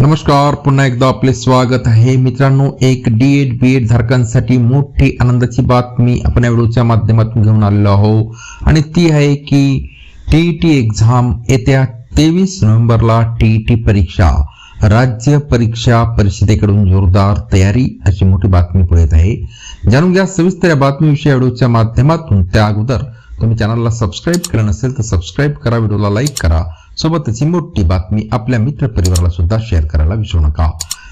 नमस्कार पुन्हा एकदा आपले स्वागत आहे. मित्रांनो एक डी एड बी एड धारकांसाठी मोठी आनंदाची बातमी आपण या व्हिडिओच्या माध्यमातून घेऊन आलेलो आहो आणि ती आहे की टी टी एक्झाम येत्या तेवीस नोव्हेंबरला टी टी परीक्षा. राज्य परीक्षा परिषदेकडून जोरदार तयारी अशी मोठी बातमी पुढे येत आहे. जाणून घ्या सविस्तर या बातमीविषयी व्हिडिओच्या माध्यमातून. त्या अगोदर तुम्ही चॅनलला सबस्क्राईब केलं नसेल तर सबस्क्राईब करा व्हिडिओला लाईक करा. सोबतच ही मोठी बातमी आपल्या मित्र परिवाराला सुद्धा शेअर करायला विसरू नका.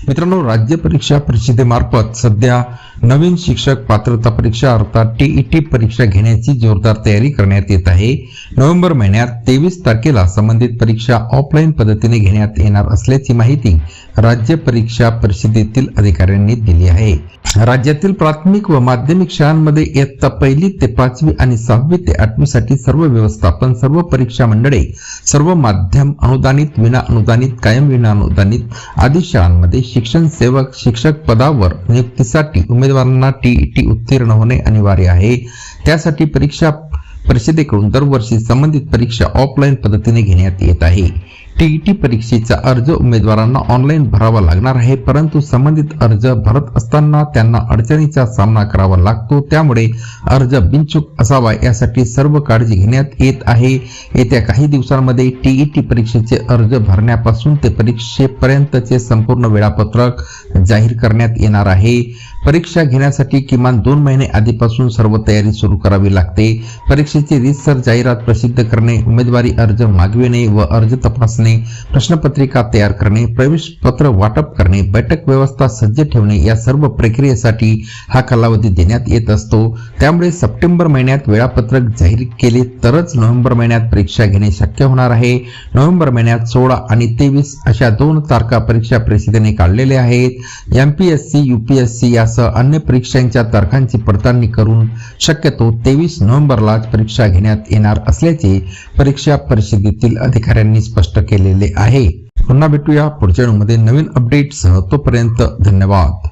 मित्रांनो राज्य परीक्षा परिषदेमार्फत सध्या नवीन शिक्षक पात्रता परीक्षा अर्थात टीईटी परीक्षा घेण्याची जोरदार तयारी करण्यात येत आहे. नोव्हेंबर महिन्यात तेवीस तारखेला संबंधित परीक्षा ऑफलाईन पद्धतीने घेण्यात येणार असल्याची माहिती राज्य परीक्षा परिषदेतील अधिकाऱ्यांनी दिली आहे. राज्यातील प्राथमिक व माध्यमिक शाळांमध्ये इयत्ता पहिली ते पाचवी आणि सहावी ते आठवीसाठी सर्व व्यवस्थापन सर्व परीक्षा मंडळे सर्व माध्यम अनुदानित विना अनुदानित कायम विना अनुदानित आदी शाळांमध्ये शिक्षण सेवक शिक्षक पदावर नियुक्तीसाठी उमेदवारांना टीईटी उत्तीर्ण होणे अनिवार्य आहे. त्यासाठी परीक्षा परिषदेकडून दरवर्षी संबंधित परीक्षा ऑफलाईन पद्धतीने घेण्यात येत आहे. टीईटी परीक्षेचा अर्ज उमेदवारांना ऑनलाईन भरावा लागणार आहे परंतु संबंधित अर्ज भरत असताना त्यांना अडचणीचा सामना करावा लागतो. त्यामुळे अर्ज बिनचूक असावा यासाठी सर्व काळजी घेण्यात येत आहे. येत्या काही दिवसांमध्ये टीईटी परीक्षेचे अर्ज भरण्यापासून ते परीक्षेपर्यंतचे संपूर्ण वेळापत्रक जाहीर करण्यात येणार आहे. परीक्षा घेण्यासाठी किमान दोन महिने आधीपासून सर्व तयारी सुरू करावी लागते. परीक्षेची रीतसर जाहिरात प्रसिद्ध करणे उमेदवारी अर्ज मागविणे व अर्ज तपासणे प्रश्नपत्रिका तयार करणे प्रवेश पत्र वाटप करणे बैठक व्यवस्था सज्ज ठेवणे या सर्व प्रक्रियेसाठी हा कालावधी देण्यात येत असतो. त्यामुळे सप्टेंबर महिन्यात वेळापत्रक जाहीर केले तरच नोव्हेंबर महिन्यात परीक्षा घेणे शक्य होणार आहे. नोव्हेंबर महिन्यात सोळा आणि तेवीस अशा दोन तारखा परीक्षा परिषदेने काढलेल्या आहेत. एमपीएससी युपीएससी यासह अन्य परीक्षांच्या तारखांची पडताळणी करून शक्यतो तेवीस नोव्हेंबरलाच परीक्षा घेण्यात येणार असल्याचे परीक्षा परिषदेतील अधिकाऱ्यांनी स्पष्ट केलेले आहे. पुन्हा भेटूया पुढच्या मध्ये नवीन अपडेटसह तोपर्यंत धन्यवाद.